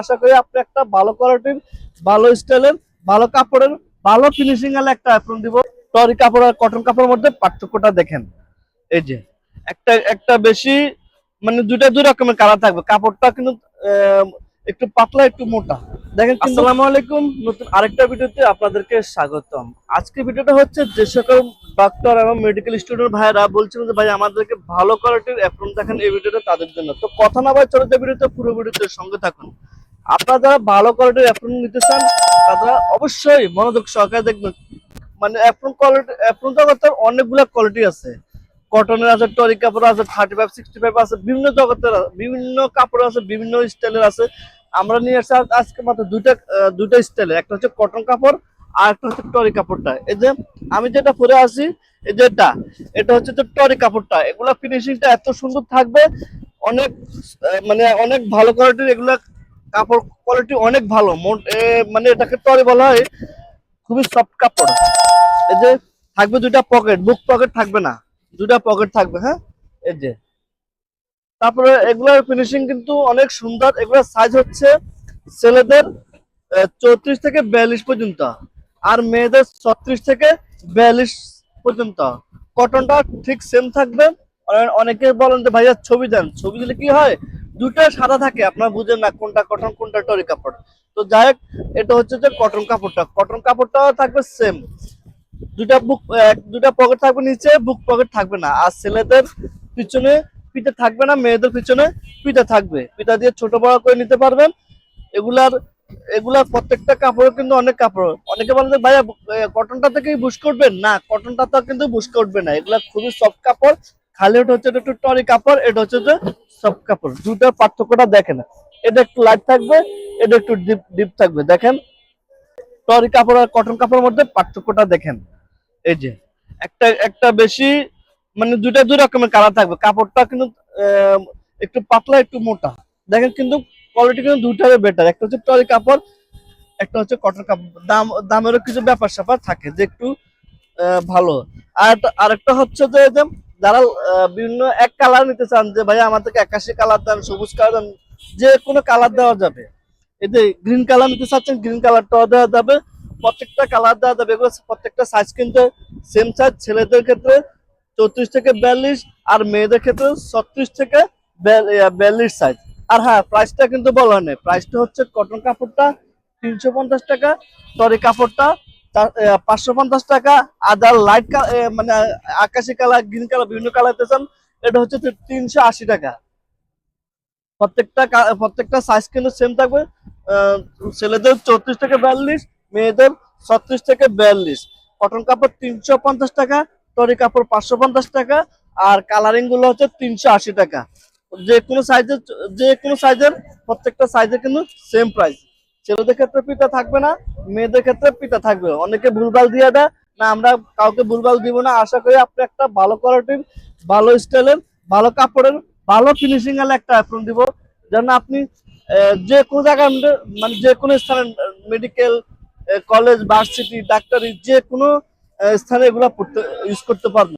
আশা করি আপনি একটা ভালো কোয়ালিটির ভালো স্টাইলের ভালো কাপড়ের ভালো ফিনিশিং এর একটা অ্যাপ্রন দিব। টরি কাপড় আর কটন কাপড়ের মধ্যে পার্থক্যটা দেখেন। এই যে একটা একটা বেশি মানে দুইটা দুই রকমের কালার থাকবে। কাপড়টা কিন্তু একটু পাতলা একটু মোটা। দেখেন আসসালামু আলাইকুম। নতুন আরেকটা ভিডিওতে আপনাদেরকে স্বাগতম। আজকে ভিডিওটা হচ্ছে যে সকল ডক্টর এবং মেডিকেল স্টুডেন্ট ভাইরা বলছিলেন যে ভাই আমাদেরকে ভালো কোয়ালিটির অ্যাপ্রন দেখেন এই ভিডিওটা তাদের জন্য। তো কথা না ভাই চলে যে ভিডিওতে পুরো ভিডিওতে সঙ্গে থাকুন। আপনারা যারা ভালো কোয়ালিটির অ্যাপ্রন নিতে চান, তারা অবশ্যই মনোযোগ সহকারে দেখবেন। মানে অ্যাপ্রন কোয়ালিটি অ্যাপ্রন জগতের অনেকগুলা কোয়ালিটি আছে। কটনের আছে টরি কাপড় আছে থার্টি ফাইভ সিক্সটি ফাইভ আছে, বিভিন্ন জগতের বিভিন্ন কাপড় আছে, বিভিন্ন স্টাইলের আছে। আমরা নিয়ে আসছি আজকে মাত্র দুইটা দুইটা স্টাইলের একটা হচ্ছে কটন কাপড় আর একটা হচ্ছে টরি কাপড়টা। এই যে আমি যেটা পরে আছি, এই যে এটা হচ্ছে যে টরি কাপড়টা। এগুলা ফিনিশিংটা এত সুন্দর থাকবে, অনেক মানে অনেক ভালো কোয়ালিটির এগুলা কাপড় কোয়ালিটি অনেক ভালো। মানে এটাকে টরি বলা হয় খুবই সফট কাপড়। এই যে থাকবে দুইটা পকেট বুক পকেট থাকবে না। দুইটা পকেট থাকবে হ্যাঁ? এই যে। তারপরে এগুলোর ফিনিশিং কিন্তু অনেক সুন্দর। এগুলোর সাইজ হচ্ছে ছেলেদের চৌত্রিশ থেকে বিয়াল্লিশ পর্যন্ত আর মেয়েদের ছত্রিশ থেকে বিয়াল্লিশ পর্যন্ত। কটনটা ঠিক সেম থাকবে। অনেকে বলেন যে, ভাইয়া, ছবি দেন। ছবি দিলে কি হয়? দুটো সাদা থাকে, আপনারা বুঝেন না কোনটা কটন কোনটা টরি কাপড়। তো যাই হোক, এটা হচ্ছে যে কটন কাপড়টা। কটন কাপড়টাও থাকবে সেম দুটা বুক দুটা পকেট থাকবে নিচে বুক পকেট থাকবে না। আর ছেলেদের পিছনে পিঠে থাকবে না, মেয়েদের পিছনে পিঠা থাকবে। পিঠা দিয়ে ছোট বড় করে নিতে পারবেন। এগুলার এগুলার প্রত্যেকটা কাপড় কিন্তু অনেক কাপড়। অনেকে বলেন যে, ভাইয়া কটনটা থেকেই বুশ করবেন? না কটনটা তো কিন্তু বুশ করবে না। এগুলা খুবই সফট কাপড়। খালি ওটা হচ্ছে একটু টরি কাপড় এটা হচ্ছে যে সফট কাপড় দুটার পার্থক্যটা দেখেন। এটা একটু লাইট থাকবে, এটা একটু ডিপ ডিপ থাকবে। দেখেন টরি কাপড় আর কটন কাপড়ের মধ্যে পার্থক্যটা দেখেন। এই যে, একটা একটা বেশি মানে দুইটা দুই রকমের কালার থাকবে। কাপড়টা কিন্তু একটু পাতলা, একটু মোটা। দেখেন কিন্তু কোয়ালিটি কিন্তু দুইটারই বেটার একটা হচ্ছে টরি কাপড় একটা হচ্ছে কটন কাপড় দাম, দামেরও কিছু ব্যাপার স্যাপার থাকে যে একটু ভালো। আর আরেকটা হচ্ছে যে আহ, বিভিন্ন এক কালার নিতে চান যে ভাই আমাদেরকে একাশি কালার দেন সবুজ কালার দেন যে কোনো কালার দেওয়া যাবে। এতে গ্রিন কালার নিতে চাচ্ছেন গ্রিন কালারটাও দেওয়া যাবে প্রত্যেকটা কালার দেওয়া যাবে। এগুলো প্রত্যেকটা সাইজ কিন্তু সেম সাইজ ছেলেদের ক্ষেত্রে চৌত্রিশ থেকে বিয়াল্লিশ আর মেয়েদের ক্ষেত্রে ছত্রিশ থেকে বিয়াল্লিশ সাইজ আর হ্যাঁ প্রাইসটা কিন্তু বলা নেই। প্রাইসটা হচ্ছে কটন কাপড়টা তিনশো পঞ্চাশ টাকা তরি কাপড়টা পাঁচশো পঞ্চাশ টাকা, আদার লাইট মানে আকাশি কালার গ্রিন কালার, বিভিন্ন কালার দিতেছেন এটা হচ্ছে তিনশো আশি টাকা। প্রত্যেকটা প্রত্যেকটা সাইজ কিন্তু সেম থাকবে ছেলেদের চৌত্রিশ থেকে বিয়াল্লিশ, মেয়েদের ছত্রিশ থেকে বিয়াল্লিশ। কটন কাপড় তিনশো পঞ্চাশ টাকা টরি কাপড় পাঁচশো পঞ্চাশ টাকা, আর কালারিংগুলো হচ্ছে তিনশো আশি টাকা। যে কোনো সাইজের যে কোনো সাইজের প্রত্যেকটা সাইজের কিন্তু সেম প্রাইস ছেলেদের ক্ষেত্রে পিতা থাকবে না, মেয়েদের ক্ষেত্রে পিতা থাকবে। অনেকে ভুলভাল দিয়ে দেয়, না, আমরা কাউকে ভুলভাল দিব না। আশা করি আপনি একটা ভালো কোয়ালিটির, ভালো স্টাইলের, ভালো কাপড়ের, ভালো ফিনিশিং এর একটা অ্যাপ্রন দিব, যেন আপনি যে কোনো জায়গায় মানে যে কোনো স্থানে মেডিকেল কলেজ ভার্সিটি ডাক্তারি যে কোনো স্থানে এগুলো পড়তে ইউজ করতে পারবেন।